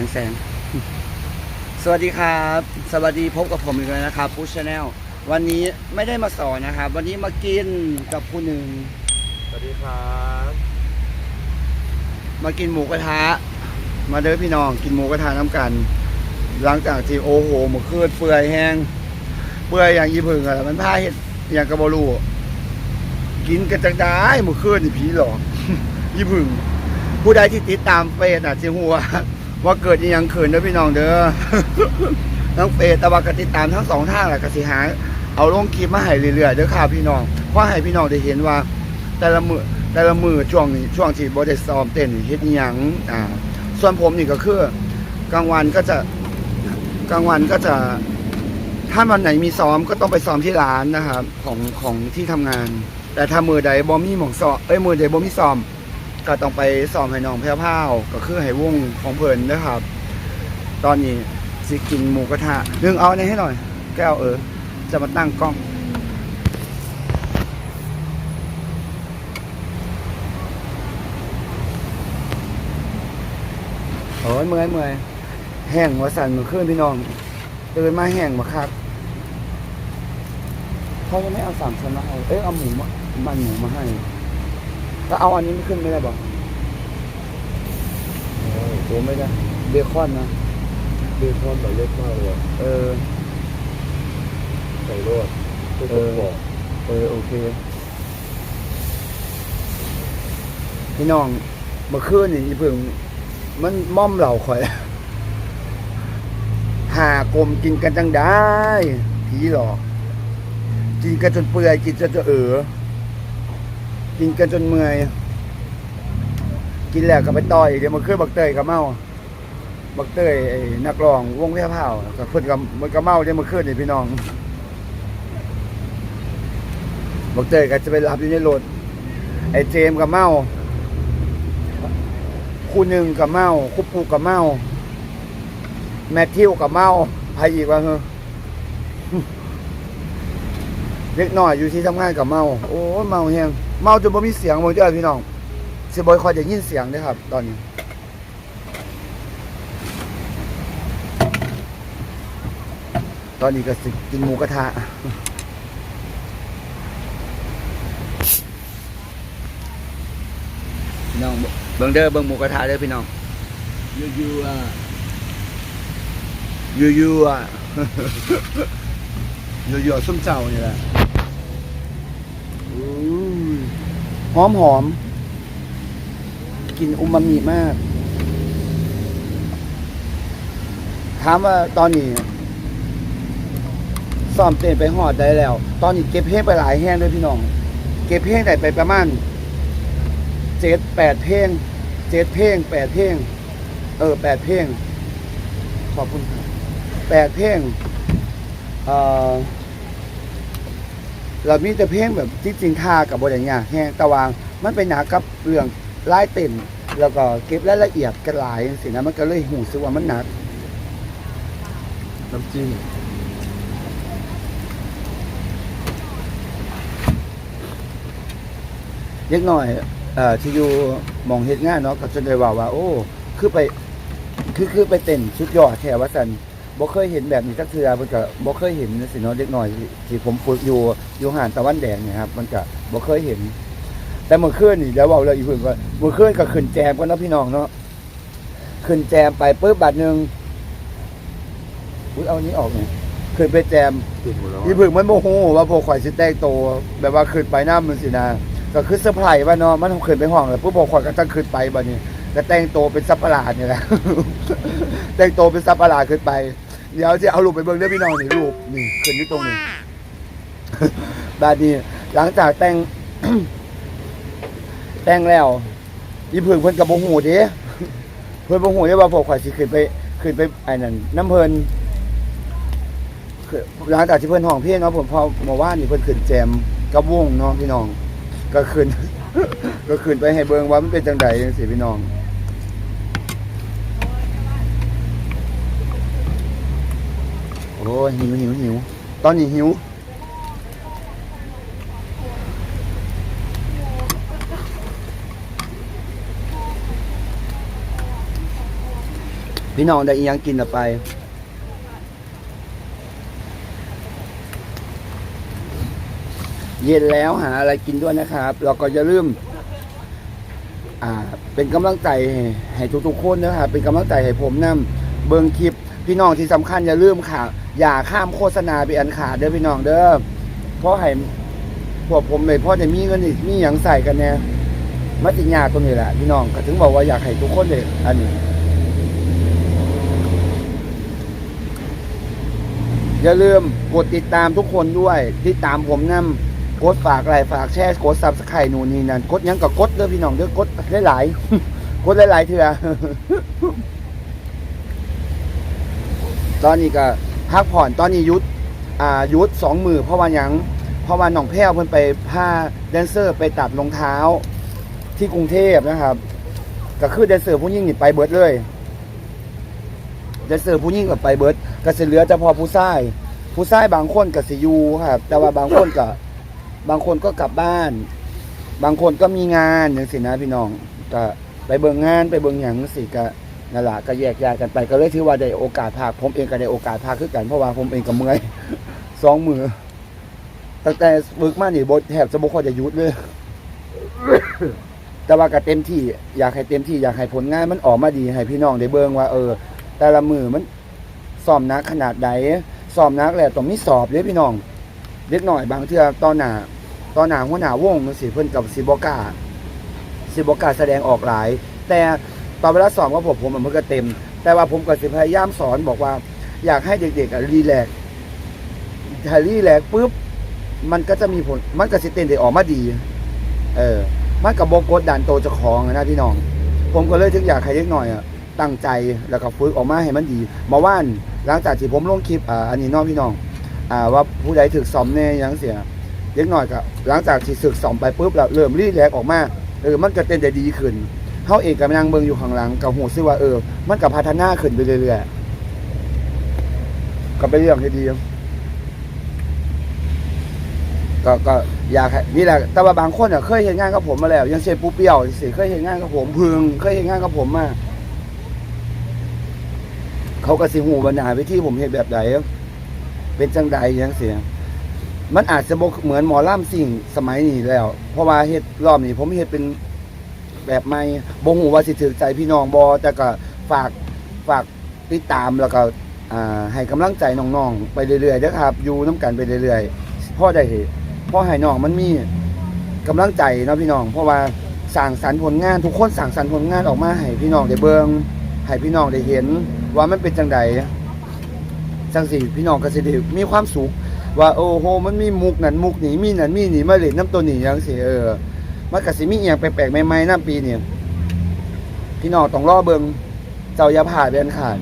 งแสง สวัสดีครับ สวัสดีพบกับผมอีกแล้วนะครับพุชแนลวันนี้ไม่ได้มาสอนนะครับ วันนี้มากินกับผู้หนึ่ง สวัสดีครับ มากินหมูกระทะ มาเด้อพี่น้อง กินหมูกระทะน้ำกัน หลังจากที่โอ้โหหมูคืดเปื่อยแห้ง เปื่อยอย่างยี่พึ่งอะมันพาเห็ดอย่างกระบอลูกินกันจังได้หมูคืดนี่ผีหลอกยี่พึ่งผู้ใดที่ติดตามเฟซอะจะหัวา ว่าเกิดยังเขินเด้อพี่น้องเด้อทั้งเฟซแต่ว่าก็ติดตามทั้งสองทางแหละกสิหาเอาลงคลิปมาให้เรื่อยๆเด้อค่ะพี่น้องเพราะให้พี่น้องได้เห็นว่า แต่ละมือแต่ละมือช่วงนี้ช่วงที่บ่ได้ซ้อมเต้นเฮ็ดหยังอ่าส่วนผมนี่ก็คือกลางวันก็จะกลางวันก็จะถ้าวันไหนมีซ้อมก็ต้องไปซ้อมที่ร้านนะครับของของที่ทำงาน แต่ถ้ามือใดบ่มีหมองซ้อมเอ้ยมือใดบ่มีซ้อม ก็ต้องไปซ้อมให้น้องแพ้วๆก็คือให้วงของเพลินนะครับ ตอนนี้สิกินหมูกระทะนึงเอาอันให้หน่อย แก้วเออ จะมาตั้งกล้องโอ้ยเมื่อยเมื่อยแห้งหัวสั่นเมื่อคืนพี่น้องตื่นมาแห้งมาครับเขายังไม่เอาสามชั้นมาให้เอ้ยเอาหมูมามันหมูมาให้ แล้วเอาอันนี้ไม่ขึ้นไม่ได้บอกโอ้ยตัวไม่ได้เบคอนนะเบคอนแบบเล็กมากเลยเออใส่รสทุกเอคนอบอกเออโอเคพี่น้องเมื่อคืนนี่อีเพิ่งมันม่อมเหล่าข่อยหากลมกินกันจังได้ผีหลอกกินกันจนเปื่อยกินจนจะเออ กินกันจนเมื่อย กินแล้วก็ไปต่อยเดี๋ยวมาขึ้นบักเตยกับเมาบักเตยไอ้นักร้องวงแพ่วเผากับเพื่อนกับมันก็เมาเดี๋ยวมาขึ้นนี่พี่น้องบักเตยก็จะไปรับอยู่ในรถไอ้เจมกับเมาคู่หนึ่งกับเมาคู่ปูกับเมาแมทธิวกับเมาใครอีกวะเฮ้เล็กน้อยอยู่ที่ทำงานกับเมา โอ้เมาแฮง เมาจนบ่มีเสียงบ่เจ้าพี่น้องสิบ่ค่อยได้ยินเสียงเด้อครับ ตอนนี้ตอนนี้ก็สิกินหมูกระทะพี่น้องเบิ่งเด้อเบิ่งหมูกระทะเด้อพี่น้องยูยูอะยูยูอะยูยูส้มเจ้านี่แหละอู้ย หอมหอมกลินอุมามิมาก ถามว่าตอนนี้ซ้อมเต้นไปหอดได้แล้ว ตอนนี้เก็บเพลงไปหลายแห้งด้วยพี่น้อง เก็บเพลงได้ไปประมาณเจ็ดแปดเพลงเจ็ดเพลงแปดเพลง เออแปดเพลง ขอบคุณแปดเพลงเอ่อ เรามีแต่เพลงแบบที่จริงท่ากับบทอย่างเงี้ยแห้งตะวางมันเป็นหนากับเรื่องลายเต้นแล้วก็เก็บรายละเอียดกันหลายสินะมันก็เลยหูสึกว่ามันหนักน้ำจิ้มเล็กน้อยเอ่อที่อยู่มองเฮ็ดงานเนาะก็จะได้ว่าว่า โอ้ คือไป คือคือไปเต้นชุดยอดแถวว่าสัน บ่เคยเห็นแบบนี้สักเทื่อเพิ่นก็บ่เคยเห็นสิเนาะเด็กน้อยที่ที่ผมฝึกอยู่อยู่หานตะวันแดงเนี่ยครับมันก็บ่เคยเห็น แต่เมื่อคืนนี่เดี๋ยวเว้าเลยอีกเพิ่นว่าเมื่อคืนก็ขึ้นแจมกันเนาะพี่น้องเนาะขึ้นแจมไปปุ๊บบาทหนึงอุ้ยเอาอันนี้ออกนี่ขึ้นไปแจม ติดหมดแล้วพี่พึ่งมันโมโหว่าพวกข่อยสิแต่งโตวแบบว่าขึ้นไปหน้ามันสินะก็คือเซอร์ไพรส์ว่าเนาะมันขึ้นไปห้องแล้วปุ๊บพวกข่อยก็จะขึ้นไปบัดนี้ก็แต่งโตวเป็นซับประหลาดนี่แหละ แต่งโตวเป็นซับประหลาดขึ้นไป เดี๋ยวจะเอารูปไปเบิ่งเด้อพี่น้องนี่รูปนี่ขึ้นอยู่ตรงนี้บาดนี้หลังจากแต่ง แต่งแล้วพี่พึ่งเพิ่นกับโมโหเด้เพิ่นโมโหเด้ว่าพวกข่อยสิขึ้นไปขึ้นไปไอ้นั่นน้ำเพิ่นคือหลังจากที่เพื่อนห้องเพลงเนาะผมพอมาว่านี่เพื่อนขึ้นแจมกับวงเนาะพี่น้อง ก็ขึ้น ก็ขึ้นไปให้เบิ่งว่ามันเป็นจังใดจังซี่พี่น้อง อ้ยหิวหิวหิวตอนนี้หิวพี่น้องได้อีหยังกินละไป เย็นแล้วหาอะไรกินด้วยนะครับแล้วก็อย่าลืมเป็นกำลังใจให้ทุกๆคนนะครับเป็นกำลังใจให้ผมนํเบิ่งคลิป พี่น้องที่สำคัญอย่าลืมค่ะ อย่าข้ามโฆษณาไปอันขาดเด้อพี่น้องเด้อเพราะให้พวกผมเลยพราะจะมีเงินอีกมีอย่างใส่กันเนี่ยมัติยาตรงนี้แหละพี่น้องก็ถึงบอกว่าอยากให้ทุกคนเลยอันนี้อย่าลืมกดติดตามทุกคนด้วย ติดตามผมนำกดฝากไลค์ฝากแชร์กดซับสไครต์นู่นนี่นั่นกดยังก็กดเด้อพี่น้องเด้อกดหลายๆกดหลายๆเถื่อ ตอนนี้ก็พักผ่อนตอนนี้ยุดอ่ายุดสองมือเพราะว่าหยังเพราะว่าน้องแพ้วเพิ่นไปพาแดนเซอร์ไปตัดรองเท้าที่กรุงเทพนะครับ ก็คือแดนเซอร์ผู้หญิงนี่ไปเบิร์ดเลยแดนเซอร์ผู้หญิงก็ไปเบิร์ดก็สิเหลือแต่พอผู้ชายผู้ชายบางคนก็สิอยู่ครับแต่ว่าบางคนก็บางคนก็กลับบ้าน บางคนก็มีงานอย่างสินะพี่น้องก็ไปเบิ่งงานไปเบิ่งหยังสิก็ นั่นแหละก็แยกย้ายกันไปก็เลยถือว่าได้โอกาสพากผมเองก็ได้โอกาสพากคือกันเพราะว่าผมเองก็เมื่อยสองมือตั้งแต่ฝึกมานี่บแทบจะบ่ค่อยจะยุดเลย แต่ว่าก็เต็มที่อยากให้เต็มที่อยากให้ผลงานมันออกมาดีให้พี่น้องได้เบิ่งว่า เออ แต่ละมือมันซ้อมนักขนาดใดซ้อมนักแหล้วต้องมีสอบเด้พี่น้องเล็กหน่อยบางเทื่อตอนหนาตอนหนาหัวหน้าวงจังซี่เพิ่นกับสิบกาสิบกาแสดงออกหลาย แต่ ตอนเวลาสอบกับผมผมมันก็เต็ม แต่ว่าผมก็สิพยายามสอนบอกว่า อยากให้เด็กๆรีแลกถ้ารีแลกปุ๊บมันก็จะมีผลมันก็สิเต้นได้ออกมาดี เออ มันกับบกดดันโตจะของอะนะพี่น้อง ผมก็เลยถึงอยากให้เล็กหน่อยอะตั้งใจแล้วก็ฝึกออกมาให้มันดี มาว่านหลังจากที่ผมลงคลิปอ่าอันนี้น้องพี่น้องอ่าว่าผู้ใดถึกสอมแน่ยังเสียเล็กหน่อยก็หลังจากที่ศึกสอมไปปุ๊บแล้วเริ่มรีแลกออกมาเออมันก็เต้นได้ดีขึ้น เขาเองกับนางเบิงอยู่ข้างหลังกับหูซึ่งว่าเออ มันก็พัฒนาขึ้นไปเรื่อยๆก็เป็นเรื่องที่ดีก็ก็อยากให้นี่แหละ แต่ว่าบางคนอะเคยเห็นงานกับผมมาแล้ว ยังเช่นปูเปียวสิเคยเห็นงานกับผมพึงเคยเห็นงานกับผมมาเขาก็สิหูบรรดาไปที่ผมเห็นแบบใดเป็นจังใดยังเสียมันอาจจะบเหมือนหมอล่ำสิ่งสมัยนี้แล้ว เพราะว่าเฮ็ดรอบนี้ผมเฮ็ดเป็น แบบใหม่บ่หูว่าสิถือใจพี่น้องบอแต่ก็ฝากฝากติดตามแล้วก็อ่าให้กำลังใจน้องๆไปเรื่อยๆเด้อครับอยู่น้กันไปเรื่อยๆพ่อได้เห็นพราะให้น้องมันมีกำลังใจเนาะพี่น้อง เพราะว่าสั่งสรรค์ผลงานทุกคนสั่งสรรค์ผลงานออกมาให้พี่น้องได้เบิงให้พี่น้องได้เห็น ว่ามันเป็นจังใดจังสิพี่น้องก็สิได้มีความสุขว่าโอ้โหมันมีมุกนั่นมุกนี่มีนั่นมีนี่มาเล่นน้ำตัวนี้จังสิเออ มันก็สิมีเอียงแปลกๆใหม่ๆน้ำปีเนี่ยพี่น้องต้องรอเบิงเจ้าอย่าผ่าดเป็นขาด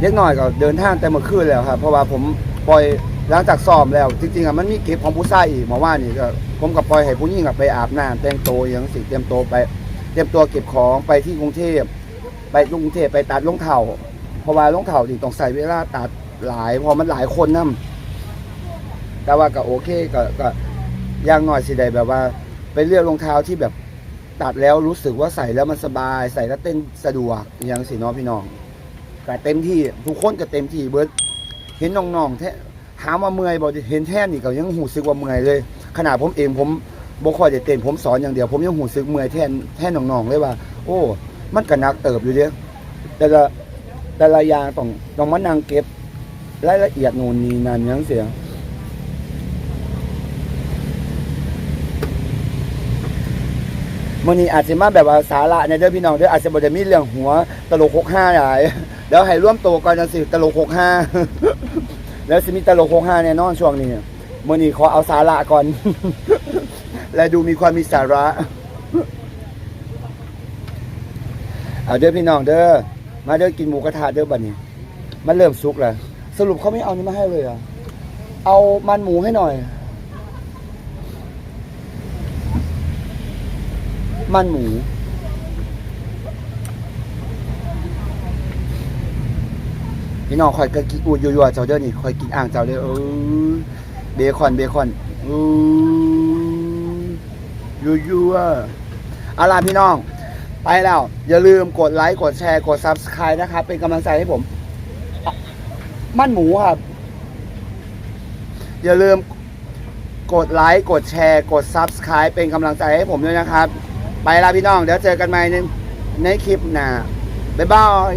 เล็กน้อยก็เดินทางแต่เมื่อคืนแล้วครับ เพราะว่าผมปล่อยหลังจากซ้อมแล้ว จริงๆอะมันมีเก็บของผู้ชายอีกมาว่านี่ก็ผมกับปล่อยให้ผู้หญิงอะไปอาบน้ำแต่งตัวอย่างสิเตรียมตัวไป เตรียมตัวเก็บของไปที่กรุงเทพไปกรุงเทพไปตัดรองเท้าเพราะว่ารองเท้านี่ต้องใส่เวลาตัด หลายพอมันหลายคนนํแต่ว่าก็โอเคก็ก็ย่างน้อยสิได้แบบว่า ไปเลือกรองเท้าที่แบบตัดแล้วรู้สึกว่าใส่แล้วมันสบาย ใส่แล้วเต้นสะดวกอย่างสิเนาะพี่น้องก็เต็มที่ทุกคนก็เต็มที่เบิดเห็นน้องๆแท้ถามาเมื่อยบ่เห็นแท่นนี่ก็ยังหูสึกว่าเมื่อยเลย ขนาดผมเองผมบ่ค่อยได้เต้นผมสอนอย่างเดียว ผมยังหูสึกเมื่อยแทนแทนน้องๆเลยว่า โอ้ มันก็นักเติบอยู่เด้แต่ละแต่ละอย่างต้องต้องมานั่งเก็บ รายละเอียดนู่นนี่นั่นยังเสียมื่อนี้อาจจะมาแบบว่าสาระในเด้อพี่น้องเด้ออาจจะบ่ได้มีเรื่องหัวตลกหกห้าหลายเดี๋ยวให้ร่วมตัวกันจังสิตลกหกห้าแล้วสิมีตลกหกห้าแน่นอนช่วงนี้มื่อนี้ขอเอาสาระก่อน และดูมีความมีสาระเอาเด้อพี่น้องเด้อมาเด้อกินหมูกระทะเด้อบัดนี้ มันเริ่มสุกแล้ว สรุปเขาไม่เอานี่มาให้เลยเหรอะ เอามันหมูให้หน่อย มันหมู พี่น้องคอยก็กินอูยัวๆเจ้าเด้อนี่คอยกินอ่างเจ้าเด้อเออเบคอนเบคอนอือยัวๆเอาล่ะพี่น้อง ไปแล้ว อย่าลืมกดไลค์ กดแชร์ กด Subscribe นะครับ เป็นกำลังใจให้ผม มั่นหมูครับ อย่าลืมกดไลค์ กดแชร์ กด Subscribe เป็นกำลังใจให้ผมด้วยนะครับ ไปละพี่น้อง เดี๋ยวเจอกันใหม่ในในคลิปหน้าบ๊ายบาย